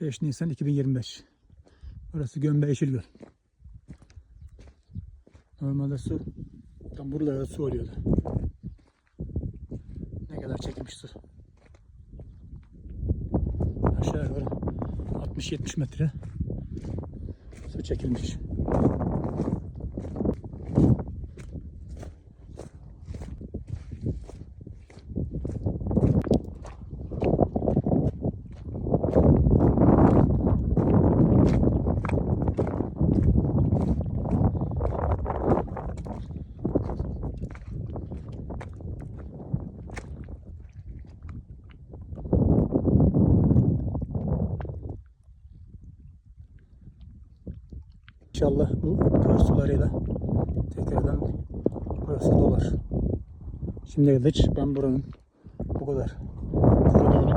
5 Nisan 2025. Burası Gömbe Yeşilgöl. Normalde su tam buralara su oluyordu. Ne kadar çekilmiş su. Aşağı yukarı 60-70 metre su çekilmiş. İnşallah bu kar sularıyla tekrardan burası dolar. Şimdiye kadar ben buranın bu kadar kuruduğunu